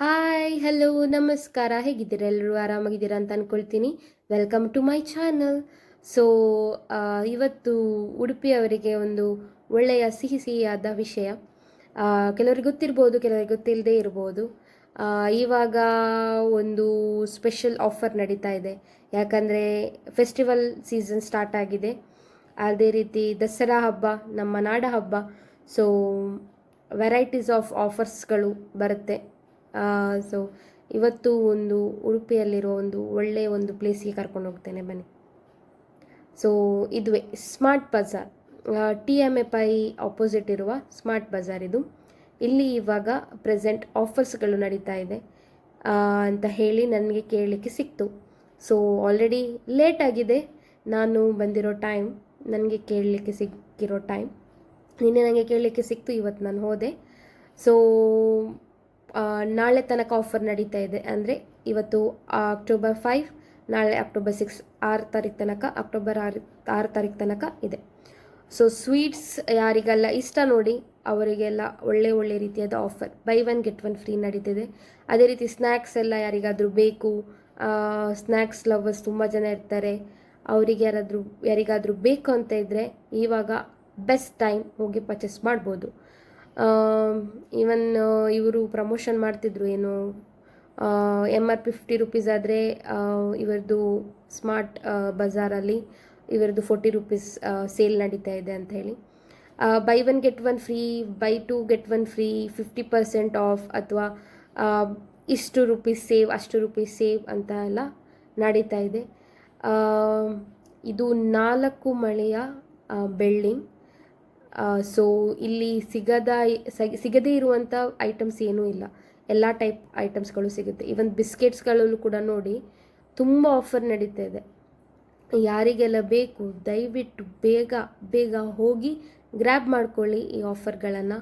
Hi hello ನಮಸ್ಕಾರ. ಹೇಗಿದ್ದೀರಾ? ಎಲ್ಲರೂ ಆರಾಮಾಗಿದ್ದೀರಾ ಅಂತ ಅಂದ್ಕೊಳ್ತೀನಿ welcome to my channel so ಇವತ್ತು ಉಡುಪಿಯವರಿಗೆ ಒಂದು ಒಳ್ಳೆಯ ಸಿಹಿ ಸಿಹಿಯಾದ ವಿಷಯ. ಕೆಲವರಿಗೆ ಗೊತ್ತಿರ್ಬೋದು, ಕೆಲವರಿಗೆ ಗೊತ್ತಿಲ್ಲದೆ ಇರ್ಬೋದು. ಇವಾಗ ಒಂದು ಸ್ಪೆಷಲ್ ಆಫರ್ ನಡೀತಾ ಇದೆ. ಯಾಕಂದರೆ ಫೆಸ್ಟಿವಲ್ ಸೀಸನ್ ಸ್ಟಾರ್ಟ್ ಆಗಿದೆ. ಅದೇ ರೀತಿ ದಸರಾ ಹಬ್ಬ, ನಮ್ಮ ನಾಡ ಹಬ್ಬ ಸೊ ವೆರೈಟೀಸ್ ಆಫ್ ಆಫರ್ಸ್ಗಳು ಬರುತ್ತೆ. ಸೊ ಇವತ್ತು ಒಂದು ಉಡುಪಿಯಲ್ಲಿರೋ ಒಂದು ಒಳ್ಳೆಯ ಒಂದು ಪ್ಲೇಸಿಗೆ ಕರ್ಕೊಂಡು ಹೋಗ್ತೇನೆ, ಬನ್ನಿ. ಸೊ ಇದುವೇ smart bazaar T M A Pai opposite ಇರುವ ಸ್ಮಾರ್ಟ್ ಬಜಾರ್ ಇದು. ಇಲ್ಲಿ ಇವಾಗ ಪ್ರೆಸೆಂಟ್ ಆಫರ್ಸ್ಗಳು ನಡೀತಾ ಇದೆ ಅಂತ ಹೇಳಿ ನನಗೆ ಕೇಳಲಿಕ್ಕೆ ಸಿಕ್ತು. ಸೊ ಆಲ್ರೆಡಿ ಲೇಟ್ ಆಗಿದೆ. ನಾನು ಬಂದಿರೋ ಟೈಮ್ ನನಗೆ ಕೇಳಲಿಕ್ಕೆ ಸಿಕ್ಕಿರೋ ಟೈಮ್ ನಿನ್ನೆ ನನಗೆ ಕೇಳಲಿಕ್ಕೆ ಸಿಕ್ತು, ಇವತ್ತು ನಾನು ಹೋದೆ. ಸೊ ನಾಳೆ ತನಕ ಆಫರ್ ನಡೀತಾ ಇದೆ. ಅಂದರೆ ಇವತ್ತು ಅಕ್ಟೋಬರ್ ಫೈವ್ ನಾಳೆ ಅಕ್ಟೋಬರ್ ಸಿಕ್ಸ್ ಆರು ತಾರೀಕು ತನಕ ಅಕ್ಟೋಬರ್ ಆರು ಆರು ತಾರೀಕು ತನಕ ಇದೆ. ಸೊ ಸ್ವೀಟ್ಸ್ ಯಾರಿಗೆಲ್ಲ ಇಷ್ಟ ನೋಡಿ ಅವರಿಗೆಲ್ಲ ಒಳ್ಳೆ ಒಳ್ಳೆ ರೀತಿಯಾದ offer buy one get one free ನಡೀತಿದೆ. ಅದೇ ರೀತಿ ಸ್ನ್ಯಾಕ್ಸ್ ಎಲ್ಲ ಯಾರಿಗಾದರೂ ಬೇಕು ಸ್ನ್ಯಾಕ್ಸ್ ಲವರ್ಸ್ ತುಂಬ ಜನ ಇರ್ತಾರೆ. ಅವರಿಗೆ ಯಾರಾದರೂ, ಯಾರಿಗಾದರೂ ಬೇಕು ಅಂತ ಇದ್ದರೆ ಇವಾಗ ಬೆಸ್ಟ್ ಟೈಮ್ ಹೋಗಿ ಪರ್ಚೇಸ್ ಮಾಡ್ಬೋದು. ಈವನ್ ಇವರು ಪ್ರಮೋಷನ್ ಮಾಡ್ತಿದ್ರು ಏನು ಎಂ ಆರ್ ಫಿಫ್ಟಿ ರುಪೀಸ್ ಆದರೆ ಇವರದು ಸ್ಮಾರ್ಟ್ ಬಜಾರಲ್ಲಿ ಇವರದು ಫೋರ್ಟಿ ರುಪೀಸ್ ಸೇಲ್ ನಡೀತಾ ಇದೆ ಅಂತ ಹೇಳಿ. Buy one get one free buy two get one free fifty percent off ಅಥವಾ ಇಷ್ಟು ರುಪೀಸ್ ಸೇವ್ ಅಷ್ಟು ರುಪೀಸ್ ಸೇವ್ ಅಂತ ಎಲ್ಲ ನಡೀತಾ ಇದೆ. ಇದು ನಾಲ್ಕು ಮಳೆಯ ಬಿಲ್ಡಿಂಗ್ ಸೊ ಇಲ್ಲಿ ಸಿಗದ ಸಿಗದೇ ಇರುವಂಥ ಐಟಮ್ಸ್ ಏನೂ ಇಲ್ಲ. ಎಲ್ಲ ಟೈಪ್ ಐಟಮ್ಸ್ಗಳು ಸಿಗುತ್ತೆ. ಈವನ್ ಬಿಸ್ಕೆಟ್ಸ್ಗಳಲ್ಲೂ ಕೂಡ ನೋಡಿ, ತುಂಬ ಆಫರ್ ನಡೀತಾ ಇದೆ. ಯಾರಿಗೆಲ್ಲ ಬೇಕು, ದಯವಿಟ್ಟು ಬೇಗ ಬೇಗ ಹೋಗಿ ಗ್ರ್ಯಾಬ್ ಮಾಡ್ಕೊಳ್ಳಿ ಈ ಆಫರ್ಗಳನ್ನು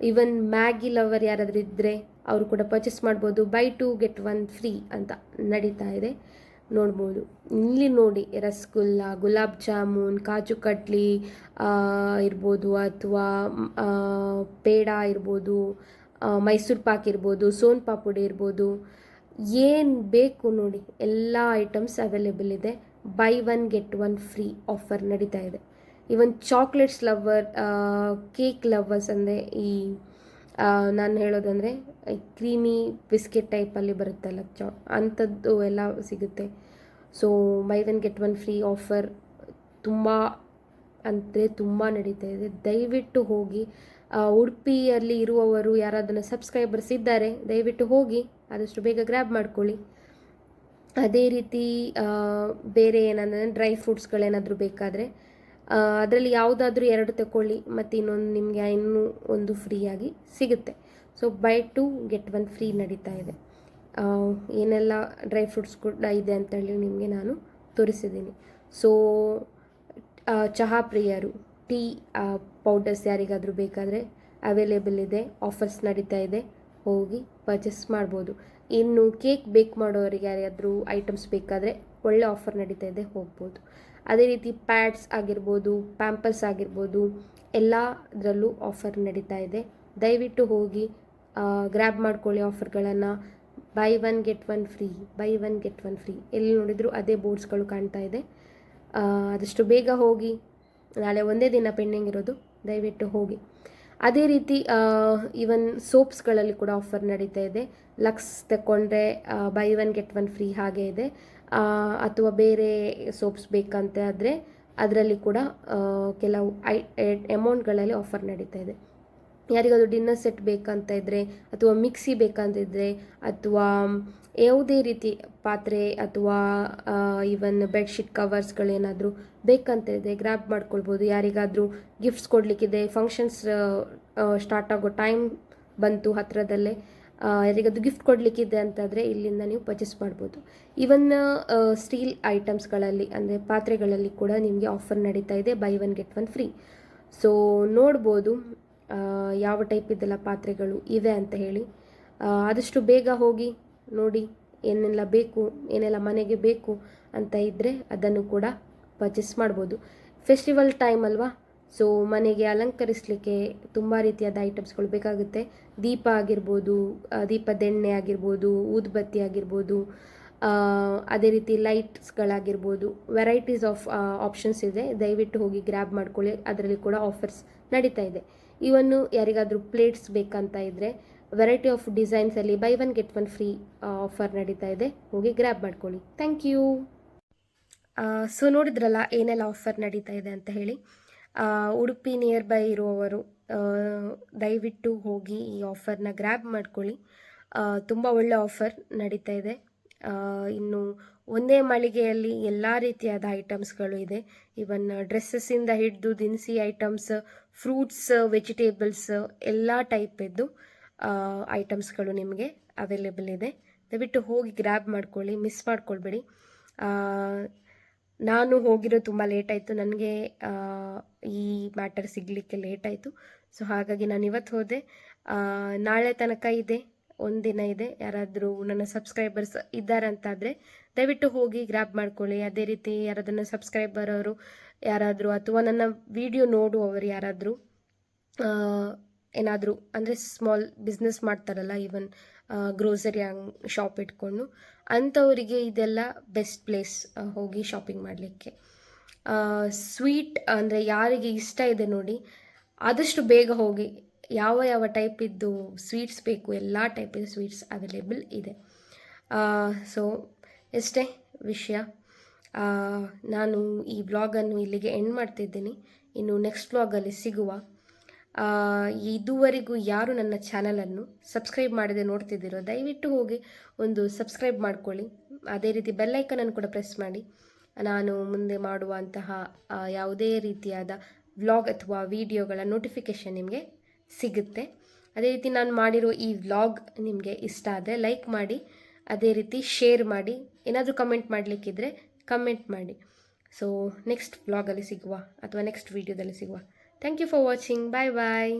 ಈವನ್ ಮ್ಯಾಗಿ ಲವರ್ ಯಾರಾದರೂ ಇದ್ದರೆ ಅವರು ಕೂಡ ಪರ್ಚೇಸ್ ಮಾಡ್ಬೋದು. Buy two get one free ಅಂತ ನಡೀತಾ ಇದೆ. ನೋಡ್ಬೋದು. ಇಲ್ಲಿ ನೋಡಿ, ರಸಗುಲ್ಲ, ಗುಲಾಬ್ ಜಾಮೂನ್, ಕಾಜು ಕಡ್ಲಿ ಇರ್ಬೋದು ಅಥವಾ ಪೇಡ ಇರ್ಬೋದು ಮೈಸೂರು ಪಾಕ್ ಇರ್ಬೋದು, ಸೋನ್ ಪಾಪುಡಿ ಇರ್ಬೋದು. ಏನು ಬೇಕು ನೋಡಿ, ಎಲ್ಲ ಐಟಮ್ಸ್ ಅವೈಲೇಬಲ್ ಇದೆ. Buy one get one free offer ನಡೀತಾ ಇದೆ. Even chocolates lover cake lovers ಅಂದರೆ ಈ ನಾನು ಹೇಳೋದಂದರೆ ಕ್ರೀಮಿ ಬಿಸ್ಕೆಟ್ ಟೈಪಲ್ಲಿ ಬರುತ್ತಲ್ಲ, ಚಾ, ಅಂಥದ್ದು ಎಲ್ಲ ಸಿಗುತ್ತೆ. So buy one get one free offer ತುಂಬ, ಅಂದರೆ ತುಂಬ ನಡೀತಾ ಇದೆ. ದಯವಿಟ್ಟು ಹೋಗಿ ಉಡುಪಿಯಲ್ಲಿ ಇರುವವರು ಯಾರಾದನ್ನು ಸಬ್ಸ್ಕ್ರೈಬರ್ಸ್ ಇದ್ದಾರೆ, ದಯವಿಟ್ಟು ಹೋಗಿ, ಆದಷ್ಟು ಬೇಗ ಗ್ರ್ಯಾಬ್ ಮಾಡ್ಕೊಳ್ಳಿ. ಅದೇ ರೀತಿ ಬೇರೆ ಏನಂದರೆ ಡ್ರೈ ಫ್ರೂಟ್ಸ್ಗಳೇನಾದರೂ ಬೇಕಾದರೆ ಅದರಲ್ಲಿ ಯಾವುದಾದ್ರೂ ಎರಡು ತಗೊಳ್ಳಿ ಮತ್ತು ಇನ್ನೊಂದು ನಿಮಗೆ ಇನ್ನೂ ಒಂದು ಫ್ರೀಯಾಗಿ ಸಿಗುತ್ತೆ. So buy two get one free ನಡೀತಾ ಇದೆ. ಏನೆಲ್ಲ ಡ್ರೈ ಫ್ರೂಟ್ಸ್ ಕೂಡ ಇದೆ ಅಂತೇಳಿ ನಿಮಗೆ ನಾನು ತೋರಿಸಿದ್ದೀನಿ. ಸೊ ಚಹಾ ಪ್ರಿಯರು ಟೀ ಪೌಡರ್ಸ್ ಯಾರಿಗಾದರೂ ಬೇಕಾದರೆ ಅವೈಲೇಬಲ್ ಇದೆ ಆಫರ್ಸ್ ನಡೀತಾ ಇದೆ, ಹೋಗಿ ಪರ್ಚೇಸ್ ಮಾಡ್ಬೋದು. ಇನ್ನು ಕೇಕ್ ಬೇಕ್ ಮಾಡೋರಿಗೆ ಯಾರಿಗಾದರೂ ಐಟಮ್ಸ್ ಬೇಕಾದರೆ ಒಳ್ಳೆ ಆಫರ್ ನಡೀತಾ ಇದೆ, ಹೋಗ್ಬೋದು. ಅದೇ ರೀತಿ ಪ್ಯಾಡ್ಸ್ ಆಗಿರ್ಬೋದು ಪ್ಯಾಂಪರ್ಸ್ ಆಗಿರ್ಬೋದು, ಎಲ್ಲದರಲ್ಲೂ ಆಫರ್ ನಡೀತಾ ಇದೆ. ದಯವಿಟ್ಟು ಹೋಗಿ ಗ್ರ್ಯಾಬ್ ಮಾಡ್ಕೊಳ್ಳಿ ಆಫರ್ಗಳನ್ನು buy one get one free buy one get one free ಎಲ್ಲಿ ನೋಡಿದರೂ ಅದೇ ಬೋರ್ಡ್ಸ್ಗಳು ಕಾಣ್ತಾ ಇದೆ. ಆದಷ್ಟು ಬೇಗ ಹೋಗಿ, ನಾಳೆ ಒಂದೇ ದಿನ ಪೆಂಡಿಂಗ್ ಇರೋದು, ದಯವಿಟ್ಟು ಹೋಗಿ. ಅದೇ ರೀತಿ ಈವನ್ ಸೋಪ್ಸ್ಗಳಲ್ಲಿ ಕೂಡ ಆಫರ್ ನಡೀತಾ ಇದೆ. ಲಕ್ಸ್ ತಕೊಂಡ್ರೆ buy one get one free ಹಾಗೆ ಇದೆ. ಅಥವಾ ಬೇರೆ ಸೋಪ್ಸ್ ಬೇಕಂತ ಆದರೆ, ಅದರಲ್ಲಿ ಕೂಡ ಕೆಲವು ಐ ಅಮೌಂಟ್ಗಳಲ್ಲಿ ಆಫರ್ ನಡೀತಾ ಇದೆ. ಯಾರಿಗಾದ್ರೂ ಡಿನ್ನರ್ ಸೆಟ್ ಬೇಕಂತ ಇದ್ದರೆ ಅಥವಾ ಮಿಕ್ಸಿ ಬೇಕಂತ ಇದ್ದರೆ ಅಥವಾ ಯಾವುದೇ ರೀತಿ ಪಾತ್ರೆ ಅಥವಾ ಈವನ್ ಬೆಡ್ಶೀಟ್ ಕವರ್ಸ್ಗಳೇನಾದರೂ ಬೇಕಂತ ಇದೆ ಗ್ರ್ಯಾಬ್ ಮಾಡ್ಕೊಳ್ಬೋದು. ಯಾರಿಗಾದರೂ ಗಿಫ್ಟ್ಸ್ ಕೊಡಲಿಕ್ಕಿದೆ ಫಂಕ್ಷನ್ಸ್ ಸ್ಟಾರ್ಟ್ ಆಗೋ ಟೈಮ್ ಬಂತು ಹತ್ತಿರದಲ್ಲೇ ಯಾರಿಗಾದರೂ ಗಿಫ್ಟ್ ಕೊಡಲಿಕ್ಕಿದೆ ಅಂತಂದರೆ ಇಲ್ಲಿಂದ ನೀವು ಪರ್ಚೇಸ್ ಮಾಡ್ಬೋದು. ಈವನ್ ಸ್ಟೀಲ್ ಐಟಮ್ಸ್ಗಳಲ್ಲಿ ಅಂದರೆ ಪಾತ್ರೆಗಳಲ್ಲಿ ಕೂಡ ನಿಮಗೆ ಆಫರ್ ನಡೀತಾ ಇದೆ buy one get one free so ನೋಡ್ಬೋದು. ಯಾವ ಟೈಪ್ ಇದೆಲ್ಲ ಪಾತ್ರೆಗಳು ಇವೆ ಅಂತ ಹೇಳಿ. ಆದಷ್ಟು ಬೇಗ ಹೋಗಿ ನೋಡಿ ಏನೆಲ್ಲ ಬೇಕು, ಏನೆಲ್ಲ ಮನೆಗೆ ಬೇಕು ಅಂತ ಇದ್ದರೆ ಅದನ್ನು ಕೂಡ ಪರ್ಚೇಸ್ ಮಾಡ್ಬೋದು. ಫೆಸ್ಟಿವಲ್ ಟೈಮ್ ಅಲ್ವಾ? ಸೊ ಮನೆಗೆ ಅಲಂಕರಿಸಲಿಕ್ಕೆ ತುಂಬ ರೀತಿಯಾದ ಐಟಮ್ಸ್ಗಳು ಬೇಕಾಗುತ್ತೆ. ದೀಪ ಆಗಿರ್ಬೋದು ದೀಪದೆಣ್ಣೆ ಆಗಿರ್ಬೋದು, ಊದ್ಬತ್ತಿ ಆಗಿರ್ಬೋದು ಅದೇ ರೀತಿ ಲೈಟ್ಸ್ಗಳಾಗಿರ್ಬೋದು ವೆರೈಟೀಸ್ ಆಫ್ ಆಪ್ಷನ್ಸ್ ಇದೆ. ದಯವಿಟ್ಟು ಹೋಗಿ ಗ್ರ್ಯಾಬ್ ಮಾಡ್ಕೊಳ್ಳಿ. ಅದರಲ್ಲಿ ಕೂಡ ಆಫರ್ಸ್ ನಡೀತಾ ಇದೆ. ಇವನ್ನು ಯಾರಿಗಾದರೂ ಪ್ಲೇಟ್ಸ್ ಬೇಕಂತ ಇದ್ದರೆ variety of ಡಿಸೈನ್ಸಲ್ಲಿ buy one get one free offer ನಡೀತಾ ಇದೆ. ಹೋಗಿ ಗ್ರ್ಯಾಬ್ ಮಾಡ್ಕೊಳ್ಳಿ. ಥ್ಯಾಂಕ್ ಯು ಸೊ ನೋಡಿದ್ರಲ್ಲ ಏನೆಲ್ಲ ಆಫರ್ ನಡೀತಾ ಇದೆ ಅಂತ ಹೇಳಿ. ಉಡುಪಿ ನಿಯರ್ ಬೈ ಇರುವವರು ದಯವಿಟ್ಟು ಹೋಗಿ ಈ ಆಫರ್ನ ಗ್ರ್ಯಾಬ್ ಮಾಡ್ಕೊಳ್ಳಿ. ತುಂಬ ಒಳ್ಳೆ ಆಫರ್ ನಡೀತಾ ಇದೆ. ಇನ್ನು ಒಂದೇ ಮಳಿಗೆಯಲ್ಲಿ ಎಲ್ಲ ರೀತಿಯಾದ ಐಟಮ್ಸ್ಗಳು ಇದೆ. ಇವನ್ ಡ್ರೆಸ್ಸಸ್ಸಿಂದ ಹಿಡಿದು ದಿನಸಿ ಐಟಮ್ಸ್ ಫ್ರೂಟ್ಸ್ ವೆಜಿಟೇಬಲ್ಸ್ ಎಲ್ಲ ಟೈಪಿದ್ದು ಐಟಮ್ಸ್ಗಳು ನಿಮಗೆ ಅವೈಲೇಬಲ್ ಇದೆ. ದಯವಿಟ್ಟು ಹೋಗಿ ಗ್ರ್ಯಾಬ್ ಮಾಡ್ಕೊಳ್ಳಿ ಮಿಸ್ ಮಾಡ್ಕೊಳ್ಬೇಡಿ. ನಾನು ಹೋಗಿರೋ ತುಂಬ ಲೇಟ್ ಆಯಿತು. ನನಗೆ ಈ ಮ್ಯಾಟರ್ ಸಿಗಲಿಕ್ಕೆ ಲೇಟ್ ಆಯಿತು. ಸೊ ಹಾಗಾಗಿ ನಾನು ಇವತ್ತು ಹೋದೆ. ನಾಳೆ ತನಕ ಇದೆ. ಒಂದಿನ ಇದೆ. ಯಾರಾದರೂ ನನ್ನ ಸಬ್ಸ್ಕ್ರೈಬರ್ಸ್ ಇದ್ದಾರೆ ಅಂತಾದರೆ ದಯವಿಟ್ಟು ಹೋಗಿ ಗ್ರ್ಯಾಬ್ ಮಾಡ್ಕೊಳ್ಳಿ. ಅದೇ ರೀತಿ ಯಾರಾದರೂ ಸಬ್ಸ್ಕ್ರೈಬರ್ ಅವರು ಯಾರಾದರೂ ಅಥವಾ ನನ್ನ ವಿಡಿಯೋ ನೋಡುವವರು ಯಾರಾದರೂ ಏನಾದರೂ ಅಂದರೆ ಸ್ಮಾಲ್ ಬಿಸ್ನೆಸ್ ಮಾಡ್ತಾರಲ್ಲ ಈವನ್ ಗ್ರೋಸರಿ ಅಂಗ್ ಶಾಪ್ ಇಟ್ಕೊಂಡು ಅಂಥವರಿಗೆ ಇದೆಲ್ಲ ಬೆಸ್ಟ್ ಪ್ಲೇಸ್ ಹೋಗಿ ಶಾಪಿಂಗ್ ಮಾಡಲಿಕ್ಕೆ. ಸ್ವೀಟ್ ಅಂದರೆ ಯಾರಿಗೆ ಇಷ್ಟ ಇದೆ ನೋಡಿ, ಆದಷ್ಟು ಬೇಗ ಹೋಗಿ ಯಾವ ಯಾವ ಟೈಪಿದ್ದು ಸ್ವೀಟ್ಸ್ ಬೇಕು, ಎಲ್ಲ ಟೈಪಿನ ಸ್ವೀಟ್ಸ್ ಅವೈಲೇಬಲ್ ಇದೆ. ಸೊ ಎಷ್ಟೇ ವಿಷಯ ನಾನು ಈ ವ್ಲಾಗನ್ನು ಇಲ್ಲಿಗೆ ಎಂಡ್ ಮಾಡ್ತಿದ್ದೀನಿ. ಇನ್ನು ನೆಕ್ಸ್ಟ್ ವ್ಲಾಗಲ್ಲಿ ಸಿಗುವ ಇದುವರೆಗೂ ಯಾರು ನನ್ನ ಚಾನಲನ್ನು ಸಬ್ಸ್ಕ್ರೈಬ್ ಮಾಡದೆ ನೋಡ್ತಿದ್ದೀರೋ, ದಯವಿಟ್ಟು ಹೋಗಿ ಒಂದು ಸಬ್ಸ್ಕ್ರೈಬ್ ಮಾಡ್ಕೊಳ್ಳಿ. ಅದೇ ರೀತಿ ಬೆಲ್ಲೈಕನನ್ನು ಕೂಡ ಪ್ರೆಸ್ ಮಾಡಿ. ನಾನು ಮುಂದೆ ಮಾಡುವಂತಹ ಯಾವುದೇ ರೀತಿಯಾದ ವ್ಲಾಗ್ ಅಥವಾ ವಿಡಿಯೋಗಳ ನೋಟಿಫಿಕೇಷನ್ ನಿಮಗೆ ಸಿಗುತ್ತೆ. ಅದೇ ರೀತಿ ನಾನು ಮಾಡಿರೋ ಈ ವ್ಲಾಗ್ ನಿಮಗೆ ಇಷ್ಟ ಆದರೆ ಲೈಕ್ ಮಾಡಿ, ಅದೇ ರೀತಿ ಶೇರ್ ಮಾಡಿ, ಏನಾದರೂ ಕಮೆಂಟ್ ಮಾಡಲಿಕ್ಕಿದ್ರೆ ಕಮೆಂಟ್ ಮಾಡಿ. ಸೊ ನೆಕ್ಸ್ಟ್ ವ್ಲಾಗಲ್ಲಿ ಸಿಗುವ ಅಥವಾ ನೆಕ್ಸ್ಟ್ ವೀಡಿಯೋದಲ್ಲಿ ಸಿಗುವ. Thank you for watching bye bye